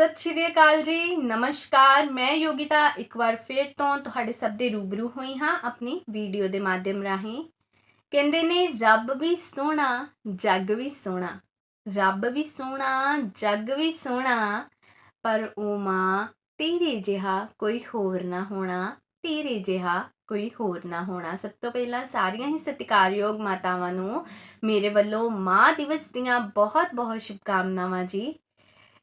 ਸਤਿ ਸ਼੍ਰੀ ਅਕਾਲ ਜੀ। ਨਮਸਕਾਰ, ਮੈਂ ਯੋਗਿਤਾ। ਇੱਕ ਵਾਰ ਫਿਰ ਤੋਂ ਤੁਹਾਡੇ ਸਭ ਦੇ ਰੂਬਰੂ ਹੋਈ ਹਾਂ ਆਪਣੀ ਵੀਡੀਓ ਦੇ ਮਾਧਿਅਮ ਰਾਹੀਂ। ਕਹਿੰਦੇ ਨੇ, ਰੱਬ ਵੀ ਸੋਹਣਾ, ਜੱਗ ਵੀ ਸੋਹਣਾ। ਰੱਬ ਵੀ ਸੋਹਣਾ, ਜੱਗ ਵੀ ਸੋਹਣਾ, ਪਰ ਉਹ ਮਾਂ ਤੇਰੇ ਜਿਹਾ ਕੋਈ ਹੋਰ ਨਾ ਹੋਣਾ, ਤੇਰੇ ਜਿਹਾ ਕੋਈ ਹੋਰ ਨਾ ਹੋਣਾ। ਸਭ ਤੋਂ ਪਹਿਲਾਂ ਸਾਰੀਆਂ ਹੀ ਸਤਿਕਾਰਯੋਗ ਮਾਤਾਵਾਂ ਨੂੰ ਮੇਰੇ ਵੱਲੋਂ ਮਾਂ ਦਿਵਸ ਦੀਆਂ ਬਹੁਤ ਬਹੁਤ ਸ਼ੁਭਕਾਮਨਾਵਾਂ ਜੀ।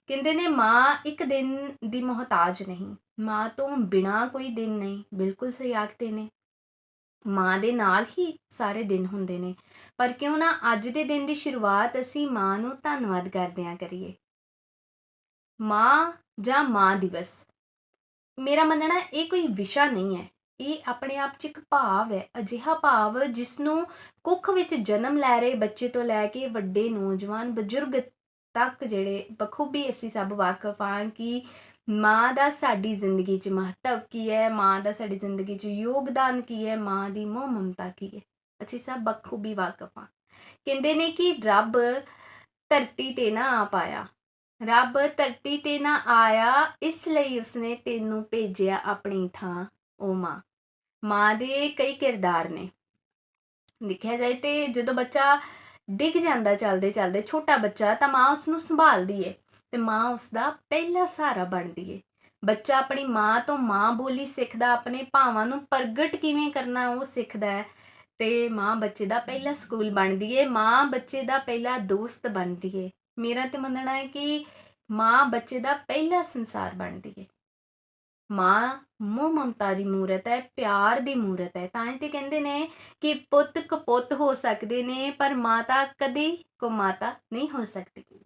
ਕਹਿੰਦੇ ਨੇ ਮਾਂ ਇੱਕ ਦਿਨ ਦੀ ਮੁਹਤਾਜ ਨਹੀਂ, ਮਾਂ ਤੋਂ ਬਿਨਾ ਕੋਈ ਦਿਨ ਨਹੀਂ, ਬਿਲਕੁਲ ਸਹੀ ਆਖਦੇ ਨੇ। ਮਾਂ ਦੇ ਨਾਲ ਹੀ ਸਾਰੇ ਦਿਨ ਹੁੰਦੇ ਨੇ, ਪਰ ਕਿਉਂ ਨਾ ਅੱਜ ਦੇ ਦਿਨ ਦੀ ਸ਼ੁਰੂਆਤ ਅਸੀਂ ਮਾਂ ਨੂੰ ਧੰਨਵਾਦ ਕਰਦਿਆਂ ਕਰੀਏ। ਮਾਂ ਜਾਂ ਮਾਂ ਦਿਵਸ। ਮੇਰਾ ਮੰਨਣਾ ਇਹ ਕੋਈ ਵਿਸ਼ਾ ਨਹੀਂ ਹੈ, ਇਹ ਆਪਣੇ ਆਪ 'ਚ ਇੱਕ ਭਾਵ ਹੈ, ਅਜਿਹਾ ਭਾਵ ਜਿਸ ਨੂੰ ਕੁੱਖ ਵਿੱਚ ਜਨਮ ਲੈ ਰਹੇ ਬੱਚੇ ਤੋਂ ਲੈ ਕੇ ਵੱਡੇ ਨੌਜਵਾਨ ਬਜ਼ੁਰਗ ਤੱਕ ਜਿਹੜੇ ਬਖੂਬੀ ਅਸੀਂ ਸਭ ਵਾਕਫ ਹਾਂ ਕਿ ਮਾਂ ਦਾ ਸਾਡੀ ਜ਼ਿੰਦਗੀ 'ਚ ਮਹੱਤਵ ਕੀ ਹੈ, ਮਾਂ ਦਾ ਸਾਡੀ ਜ਼ਿੰਦਗੀ 'ਚ ਯੋਗਦਾਨ ਕੀ ਹੈ, ਮਾਂ ਦੀ ਮੋਹ ਮਮਤਾ ਕੀ ਹੈ। ਅਸੀਂ ਸਭ ਬਖੂਬੀ ਵਾਕਫ ਹਾਂ। ਕਹਿੰਦੇ ਨੇ ਕਿ ਰੱਬ ਧਰਤੀ ਤੇ ਨਾ ਆ ਪਾਇਆ। ਰੱਬ ਧਰਤੀ ਤੇ ਨਾ ਆਇਆ, ਇਸ ਲਈ ਉਸਨੇ ਤੈਨੂੰ ਭੇਜਿਆ ਆਪਣੀ ਥਾਂ, ਉਹ ਮਾਂ। ਮਾਂ ਦੇ ਕਈ ਕਿਰਦਾਰ ਨੇ। ਦੇਖਿਆ ਜਾਏ ਤੇ ਜਦੋਂ ਬੱਚਾ ਡਿੱਗ ਜਾਂਦਾ ਚੱਲਦੇ ਚੱਲਦੇ ਛੋਟਾ ਬੱਚਾ ਤਾਂ ਮਾਂ ਉਸ ਨੂੰ ਸੰਭਾਲਦੀ ਏ ਤੇ ਮਾਂ ਉਸ ਦਾ ਪਹਿਲਾ ਸਹਾਰਾ ਬਣਦੀ ਏ ਬੱਚਾ ਆਪਣੀ ਮਾਂ ਤੋਂ ਮਾਂ ਬੋਲੀ ਸਿੱਖਦਾ, ਆਪਣੇ ਭਾਵਾਂ ਨੂੰ ਪ੍ਰਗਟ ਕਿਵੇਂ ਕਰਨਾ ਉਹ ਸਿੱਖਦਾ ਹੈ ਤੇ ਮਾਂ ਬੱਚੇ ਦਾ ਪਹਿਲਾ ਸਕੂਲ ਬਣਦੀ ਏ ਮਾਂ ਬੱਚੇ ਦਾ ਪਹਿਲਾ ਦੋਸਤ ਬਣਦੀ ਏ ਮੇਰਾ ਤੇ ਮੰਨਣਾ ਹੈ ਕਿ ਮਾਂ ਬੱਚੇ ਦਾ ਪਹਿਲਾ ਸੰਸਾਰ ਬਣਦੀ ਏ ਮਾਂ ਮੋਹ ਮਮਤਾ ਦੀ ਮੂਰਤ ਹੈ, ਪਿਆਰ ਦੀ ਮੂਰਤ ਹੈ। ਤਾਂ ਇਹ ਤੇ ਕਹਿੰਦੇ ਨੇ ਕਿ ਪੁੱਤ ਕਪੁੱਤ ਹੋ ਸਕਦੇ ਨੇ, ਪਰ ਮਾਤਾ ਕਦੇ ਕੋ ਮਾਤਾ ਨਹੀਂ ਹੋ ਸਕਦੀ।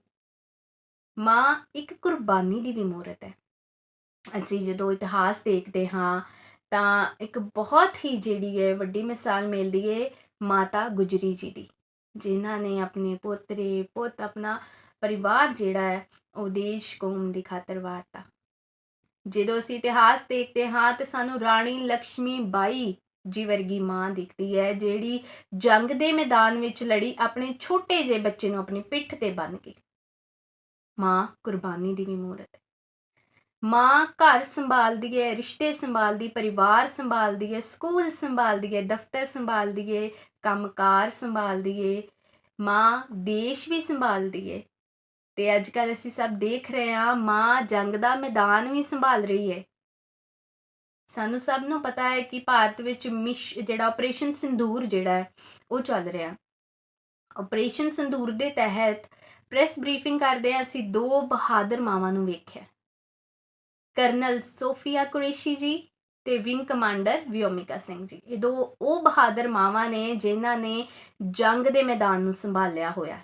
ਮਾਂ ਇੱਕ ਕੁਰਬਾਨੀ ਦੀ ਵੀ ਮੂਰਤ ਹੈ। ਅਸੀਂ ਜਦੋਂ ਇਤਿਹਾਸ ਦੇਖਦੇ ਹਾਂ, ਤਾਂ ਇੱਕ ਬਹੁਤ ਹੀ ਜਿਹੜੀ ਹੈ, ਵੱਡੀ ਮਿਸਾਲ ਮਿਲਦੀ ਹੈ ਮਾਤਾ ਗੁਜਰੀ ਜੀ ਦੀ, ਜਿਨ੍ਹਾਂ ਨੇ ਆਪਣੇ ਪੋਤਰੇ, ਪੁੱਤ, ਆਪਣਾ ਪਰਿਵਾਰ ਜਿਹੜਾ ਹੈ, ਉਹ ਦੇਸ਼ ਕੌਮ ਦੀ ਖਾਤਰ ਵਾਰਤਾ। ਜਦੋਂ ਅਸੀਂ ਇਤਿਹਾਸ ਦੇਖਦੇ ਹਾਂ ਤੇ ਸਾਨੂੰ ਰਾਣੀ ਲక్ష్ਮੀ ਬਾਈ ਜੀ ਵਰਗੀ ਮਾਂ ਦਿਖਦੀ ਹੈ, ਜਿਹੜੀ ਜੰਗ ਦੇ ਮੈਦਾਨ ਵਿੱਚ ਲੜੀ ਆਪਣੇ ਛੋਟੇ ਜਿਹੇ ਬੱਚੇ ਨੂੰ ਆਪਣੀ ਪਿੱਠ ਤੇ ਬੰਨ੍ਹ ਕੇ। ਮਾਂ ਕੁਰਬਾਨੀ ਦੀ ਵੀ ਮੂਰਤ ਹੈ। ਮਾਂ ਘਰ ਸੰਭਾਲਦੀ ਹੈ, ਰਿਸ਼ਤੇ ਸੰਭਾਲਦੀ, ਪਰਿਵਾਰ ਸੰਭਾਲਦੀ ਹੈ, ਸਕੂਲ ਸੰਭਾਲਦੀ ਹੈ, ਦਫ਼ਤਰ ਸੰਭਾਲਦੀ ਹੈ, ਕੰਮਕਾਰ ਸੰਭਾਲਦੀ ਹੈ। ਮਾਂ ਦੇਸ਼ ਵੀ ਸੰਭਾਲਦੀ ਹੈ। ਤੇ ਅੱਜ ਕੱਲ ਅਸੀਂ ਸਭ ਦੇਖ ਰਹੇ ਹਾਂ, ਮਾਂ ਜੰਗ ਦਾ ਮੈਦਾਨ ਵੀ ਸੰਭਾਲ ਰਹੀ ਹੈ। ਸਾਨੂੰ ਸਭ ਨੂੰ ਪਤਾ ਹੈ ਕਿ ਭਾਰਤ ਵਿੱਚ ਮਿਸ਼, ਜਿਹੜਾ ਆਪਰੇਸ਼ਨ ਸਿੰਦੂਰ ਜਿਹੜਾ ਹੈ, ਉਹ ਚੱਲ ਰਿਹਾ। ਆਪਰੇਸ਼ਨ ਸਿੰਦੂਰ ਦੇ ਤਹਿਤ ਪ੍ਰੈਸ ਬਰੀਫਿੰਗ ਕਰਦੇ ਆ ਅਸੀਂ ਦੋ ਬਹਾਦਰ ਮਾਵਾਂ ਨੂੰ ਵੇਖਿਆ। ਕਰਨਲ ਸੋਫੀਆ ਕੁਰੇਸ਼ੀ ਜੀ ਤੇ ਵਿੰਗ ਕਮਾਂਡਰ ਵਿਓਮਿਕਾ ਸਿੰਘ ਜੀ। ਇਹ ਦੋ, ਉਹ ਬਹਾਦਰ ਮਾਵਾਂ ਨੇ, ਜਿਨ੍ਹਾਂ ਨੇ ਜੰਗ ਦੇ ਮੈਦਾਨ ਨੂੰ ਸੰਭਾਲਿਆ ਹੋਇਆ।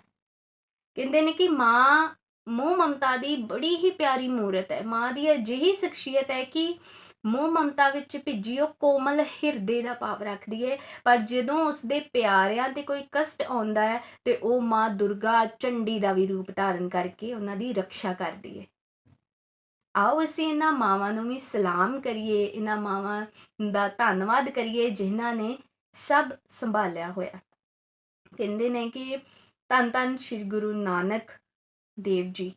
ਕਹਿੰਦੇ ਨੇ ਕਿ ਮਾਂ, ਮੋਹ ਮਮਤਾ ਦੀ ਬੜੀ ਹੀ ਪਿਆਰੀ ਮੂਰਤ ਹੈ। ਮਾਂ ਦੀ ਅਜਿਹੀ ਸ਼ਖਸੀਅਤ ਹੈ ਕਿ ਮੋਹ ਮਮਤਾ ਵਿੱਚ ਭਿੱਜੀ ਉਹ ਕੋਮਲ ਹਿਰਦੇ ਦਾ ਭਾਵ ਰੱਖਦੀ ਹੈ। ਪਰ ਜਦੋਂ ਉਸ ਦੇ ਪਿਆਰਿਆਂ ਤੇ ਕੋਈ ਕਸ਼ਟ ਆਉਂਦਾ ਹੈ ਤੇ ਉਹ ਮਾਂ ਦੁਰਗਾ ਚੰਡੀ ਦਾ ਵੀ ਰੂਪ ਧਾਰਨ ਕਰਕੇ ਉਹਨਾਂ ਦੀ ਰੱਖਿਆ ਕਰਦੀ ਹੈ। ਆਓ ਅਸੀਂ ਇਹਨਾਂ ਮਾਵਾਂ ਨੂੰ ਵੀ ਸਲਾਮ ਕਰੀਏ, ਇਹਨਾਂ ਮਾਵਾਂ ਦਾ ਧੰਨਵਾਦ ਕਰੀਏ ਜਿਨ੍ਹਾਂ ਨੇ ਸਭ ਸੰਭਾਲਿਆ ਹੋਇਆ। ਕਹਿੰਦੇ ਨੇ ਕਿ ਧੰਨ ਧੰਨ ਸ਼੍ਰੀ ਗੁਰੂ ਨਾਨਕ ਦੇਵ ਜੀ।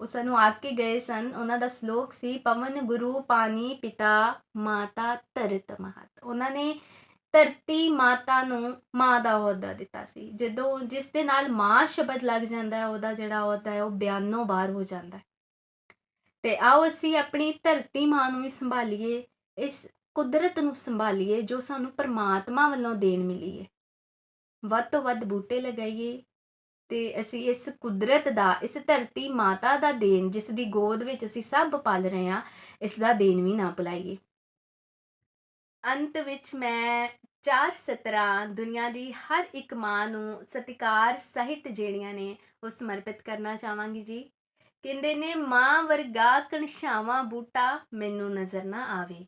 ਉਹ ਸਾਨੂੰ ਆ ਕੇ ਗਏ ਸਨ, ਉਹਨਾਂ ਦਾ ਸ਼ਲੋਕ ਸੀ, ਪਵਨ ਗੁਰੂ ਪਾਣੀ ਪਿਤਾ ਮਾਤਾ ਧਰਤ ਮਹਤ। ਉਹਨਾਂ ਨੇ ਧਰਤੀ ਮਾਤਾ ਨੂੰ ਮਾਂ ਦਾ ਅਹੁਦਾ ਦਿੱਤਾ ਸੀ। ਜਦੋਂ ਜਿਸ ਦੇ ਨਾਲ ਮਾਂ ਸ਼ਬਦ ਲੱਗ ਜਾਂਦਾ ਹੈ, ਉਹਦਾ ਜਿਹੜਾ ਅਹੁਦਾ ਹੈ, ਉਹ ਬਿਆਨੋਂ ਬਾਹਰ ਹੋ ਜਾਂਦਾ ਹੈ। ਤੇ ਆਓ ਅਸੀਂ ਆਪਣੀ ਧਰਤੀ ਮਾਂ ਨੂੰ ਵੀ ਸੰਭਾਲੀਏ, ਇਸ ਕੁਦਰਤ ਨੂੰ ਸੰਭਾਲੀਏ, ਜੋ ਸਾਨੂੰ ਪਰਮਾਤਮਾ ਵੱਲੋਂ ਦੇਣ ਮਿਲੀ ਹੈ। ਵੱਧ ਤੋਂ ਵੱਧ ਬੂਟੇ ਲਗਾਈਏ ਤੇ ਅਸੀਂ ਇਸ ਕੁਦਰਤ ਦਾ, ਇਸ ਧਰਤੀ ਮਾਤਾ ਦਾ ਦੇਣ, ਜਿਸ ਦੀ ਗੋਦ ਵਿੱਚ ਅਸੀਂ ਸਭ ਪਲ ਰਹੇ ਹਾਂ, ਇਸ ਦਾ ਦੇਣ ਵੀ ਨਾ ਭੁਲਾਈਏ। ਅੰਤ ਵਿੱਚ ਮੈਂ ਚਾਰ ਸਤਰਾਂ ਦੁਨੀਆ ਦੀ ਹਰ ਇੱਕ ਮਾਂ ਨੂੰ ਸਤਿਕਾਰ ਸਹਿਤ ਜਿਹੜੀਆਂ ਨੇ, ਉਹ ਸਮਰਪਿਤ ਕਰਨਾ ਚਾਹਾਂਗੀ ਜੀ। ਕਹਿੰਦੇ ਨੇ, ਮਾਂ ਵਰਗਾ ਕਣਛਾਵਾਂ ਬੂਟਾ ਮੈਨੂੰ ਨਜ਼ਰ ਨਾ ਆਵੇ।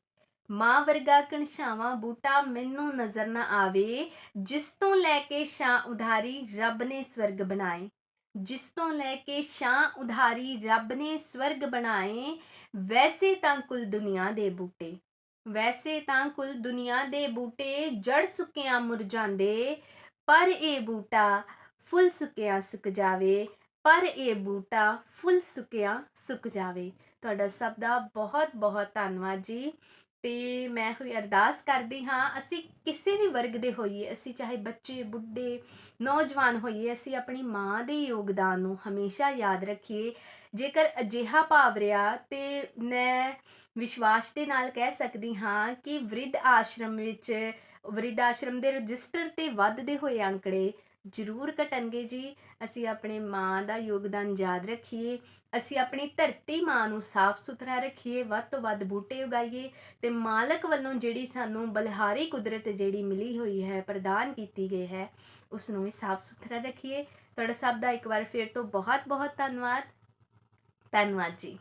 ਮਾਂ ਵਰਗਾ ਕਣਛਾਵਾਂ ਬੂਟਾ ਮੈਨੂੰ ਨਜ਼ਰ ਨਾ ਆਵੇ, ਜਿਸ ਤੋਂ ਲੈ ਕੇ ਛਾਂ ਉਧਾਰੀ ਰੱਬ ਨੇ ਸਵਰਗ ਬਣਾਏ। ਜਿਸ ਤੋਂ ਲੈ ਕੇ ਛਾਂ ਉਧਾਰੀ ਰੱਬ ਨੇ ਸਵਰਗ ਬਣਾਏ, ਵੈਸੇ ਤਾਂ ਕੁਲ ਦੁਨੀਆ ਦੇ ਬੂਟੇ। ਵੈਸੇ ਤਾਂ ਕੁਲ ਦੁਨੀਆ ਦੇ ਬੂਟੇ ਜੜ ਸੁੱਕਿਆਂ ਮੁਰਝਾਉਂਦੇ ਪਰ ਇਹ ਬੂਟਾ ਫੁੱਲ ਸੁੱਕਿਆ ਸੁੱਕ ਜਾਵੇ, ਪਰ ਇਹ ਬੂਟਾ ਫੁੱਲ ਸੁੱਕਿਆ ਸੁੱਕ ਜਾਵੇ। ਤੁਹਾਡਾ ਸਭ ਦਾ ਬਹੁਤ ਬਹੁਤ ਧੰਨਵਾਦ ਜੀ। ਤੇ ਮੈਂ ਹੋਈ ਅਰਦਾਸ ਕਰਦੀ ਹਾਂ, ਅਸੀਂ ਕਿਸੇ ਵੀ ਵਰਗ ਦੇ ਹੋਈਏ, ਅਸੀਂ ਚਾਹੇ ਬੱਚੇ, ਬੁੱਢੇ, ਨੌਜਵਾਨ ਹੋਈਏ, ਅਸੀਂ ਆਪਣੀ ਮਾਂ ਦੇ ਯੋਗਦਾਨ ਨੂੰ ਹਮੇਸ਼ਾ ਯਾਦ ਰੱਖੀਏ। ਜੇਕਰ ਅਜਿਹਾ ਭਾਵ ਰਿਹਾ ਤੇ ਮੈਂ ਵਿਸ਼ਵਾਸ ਦੇ ਨਾਲ ਕਹਿ ਸਕਦੀ ਹਾਂ ਕਿ ਵ੍ਰਿਧ ਆਸ਼ਰਮ ਵਿੱਚ, ਵ੍ਰਿਧ ਆਸ਼ਰਮ ਦੇ ਰਜਿਸਟਰ ਤੇ ਵੱਧਦੇ ਹੋਏ ਅੰਕੜੇ ਜ਼ਰੂਰ ਘਟਣਗੇ ਜੀ। ਅਸੀਂ ਆਪਣੇ ਮਾਂ ਦਾ ਯੋਗਦਾਨ ਯਾਦ ਰੱਖੀਏ। ਅਸੀਂ ਆਪਣੀ ਧਰਤੀ ਮਾਂ ਨੂੰ ਸਾਫ਼ ਸੁਥਰਾ ਰੱਖੀਏ। ਵੱਧ ਤੋਂ ਵੱਧ ਬੂਟੇ ਉਗਾਈਏ ਤੇ ਮਾਲਕ ਵੱਲੋਂ ਜਿਹੜੀ ਸਾਨੂੰ ਬਲਹਾਰੀ ਕੁਦਰਤ ਜਿਹੜੀ ਮਿਲੀ ਹੋਈ ਹੈ, ਪ੍ਰਦਾਨ ਕੀਤੀ ਗਈ ਹੈ ਉਸ ਨੂੰ ਵੀ ਸਾਫ਼ ਸੁਥਰਾ ਰੱਖੀਏ। ਤੁਹਾਡਾ ਸਭ ਦਾ ਇੱਕ ਵਾਰ ਫਿਰ ਤੋਂ ਬਹੁਤ ਬਹੁਤ ਧੰਨਵਾਦ। ਧੰਨਵਾਦ ਜੀ।